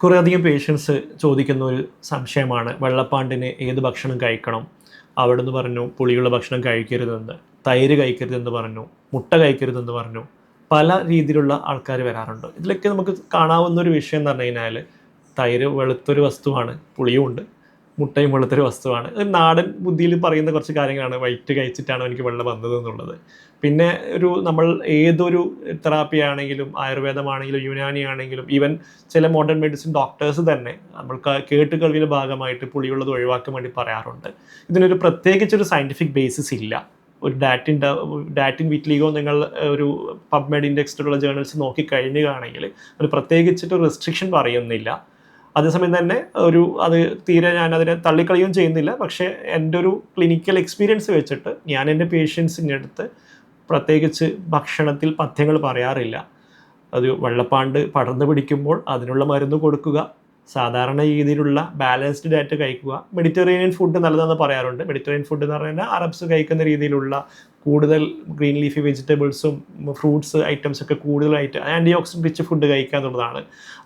കുറേ അധികം പേഷ്യൻസ് ചോദിക്കുന്ന ഒരു സംശയമാണ് വെള്ളപ്പാണ്ടിന് ഏത് ഭക്ഷണം കഴിക്കണം? അവിടുന്ന് പറഞ്ഞു പുളിയുള്ള ഭക്ഷണം കഴിക്കരുതെന്ന് തൈര് കഴിക്കരുതെന്ന് പറഞ്ഞു മുട്ട കഴിക്കരുതെന്ന് പറഞ്ഞു പല രീതിയിലുള്ള ആൾക്കാർ വരാറുണ്ട്. ഇതിലൊക്കെ നമുക്ക് കാണാവുന്ന ഒരു വിഷയം എന്ന് പറഞ്ഞു കഴിഞ്ഞാൽ തൈര് വെളുത്തൊരു വസ്തുവാണ് പുളിയുമുണ്ട്. മുട്ടയും വെള്ളത്തിൽ വസ്തുവാണ്. ഒരു നാടൻ ബുദ്ധിയിൽ പറയുന്ന കുറച്ച് കാര്യങ്ങളാണ്. വൈറ്റ് കഴിച്ചിട്ടാണ് എനിക്ക് വെള്ളം വന്നത് എന്നുള്ളത്. പിന്നെ ഒരു നമ്മൾ ഏതൊരു തെറാപ്പി ആണെങ്കിലും ആയുർവേദമാണെങ്കിലും യുനാനി ആണെങ്കിലും ഈവൻ ചില മോഡേൺ മെഡിസിൻ ഡോക്ടേഴ്സ് തന്നെ നമ്മൾ കേട്ട് കേൾവിയുടെ ഭാഗമായിട്ട് പുളിയുള്ളത് ഒഴിവാക്കാൻ വേണ്ടി പറയാറുണ്ട്. ഇതിനൊരു പ്രത്യേകിച്ചൊരു സയന്റിഫിക് ബേസിസ് ഇല്ല. ഒരു ഡാറ്റിൻ ഡാറ്റിൻ വീറ്റ്ലീഗോ നിങ്ങൾ ഒരു പബ്മെഡ് ഇൻഡെക്സിലുള്ള ജേർണൽസ് നോക്കി അത് ഒരു പ്രത്യേകിച്ചിട്ട് റെസ്ട്രിക്ഷൻ പറയുന്നില്ല. അതേസമയം തന്നെ ഒരു അത് തീരെ ഞാൻ അതിനെ തള്ളിക്കളയുകയും ചെയ്യുന്നില്ല. പക്ഷേ എന്റെ ഒരു ക്ലിനിക്കൽ എക്സ്പീരിയൻസ് വെച്ചിട്ട് ഞാൻ എന്റെ പേഷ്യൻസിന്റെ അടുത്ത് പ്രത്യേകിച്ച് ഭക്ഷണത്തിൽ പഥ്യങ്ങൾ പറയാറില്ല. അത് വെള്ളപ്പാണ്ട് പടർന്നു പിടിക്കുമ്പോൾ അതിനുള്ള മരുന്ന് കൊടുക്കുക സാധാരണ രീതിയിലുള്ള ബാലൻസ്ഡ് ഡയറ്റ് കഴിക്കുക. മെഡിറ്ററേനിയൻ ഫുഡ് നല്ലതെന്ന് പറയാറുണ്ട്. മെഡിറ്ററേനിയൻ ഫുഡ് എന്ന് പറഞ്ഞാൽ അറബ്സ് കഴിക്കുന്ന രീതിയിലുള്ള കൂടുതൽ ഗ്രീൻ ലീഫി വെജിറ്റബിൾസും ഫ്രൂട്ട്സ് ഐറ്റംസ് ഒക്കെ കൂടുതലായിട്ട് ആന്റി ഓക്സിഡന്റ് റിച്ച് ഫുഡ് കഴിക്കുക എന്നുള്ളതാണ്.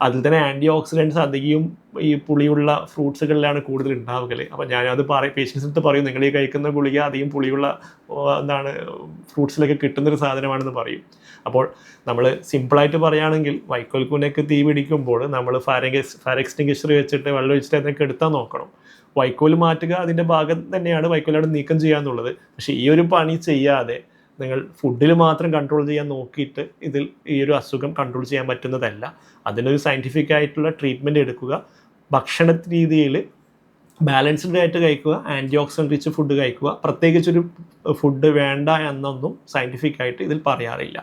അതിൽ തന്നെ ആന്റി ഓക്സിഡന്റ്സ് അധികവും ഈ പുളിയുള്ള ഫ്രൂട്ട്സുകളിലാണ് കൂടുതൽ ഉണ്ടാവുക അപ്പോൾ ഞാനത് പറയും പേഷ്യൻസ് അടുത്ത് പറയും നിങ്ങൾ ഈ കഴിക്കുന്ന ഗുളിക അധികം പുളിയുള്ള എന്താണ് ഫ്രൂട്ട്സിലൊക്കെ കിട്ടുന്നൊരു സാധനമാണെന്ന് പറയും. അപ്പോൾ നമ്മൾ സിമ്പിളായിട്ട് പറയുകയാണെങ്കിൽ വൈക്കോൽക്കൂനൊക്കെ തീ പിടിക്കുമ്പോൾ നമ്മൾ ഫയർ ഫയർ എക്സ്റ്റിംഗ്വിഷർ വെച്ചിട്ട് വെള്ളം ഒഴിച്ചിട്ട് അതിനൊക്കെ എടുത്താൽ നോക്കണം. വൈക്കോൽ മാറ്റുക അതിന്റെ ഭാഗം തന്നെയാണ് വൈക്കോലോട് നീക്കം ചെയ്യുക എന്നുള്ളത്. പക്ഷേ ഈ ഒരു പണി ചെയ്യാതെ നിങ്ങൾ ഫുഡിൽ മാത്രം കൺട്രോൾ ചെയ്യാൻ നോക്കിയിട്ട് ഇതിൽ ഈ ഒരു അസുഖം കൺട്രോൾ ചെയ്യാൻ പറ്റുന്നതല്ല. അതിനൊരു സയന്റിഫിക് ആയിട്ടുള്ള ട്രീറ്റ്മെന്റ് എടുക്കുക. ഭക്ഷണ രീതിയിൽ ബാലൻസ്ഡ് ആയിട്ട് കഴിക്കുക ആന്റി ഓക്സിഡന്റ് റിച്ച് ഫുഡ് കഴിക്കുക പ്രത്യേകിച്ചൊരു ഫുഡ് വേണ്ട എന്നൊന്നും സയന്റിഫിക് ആയിട്ട് ഇതിൽ പറയാറില്ല.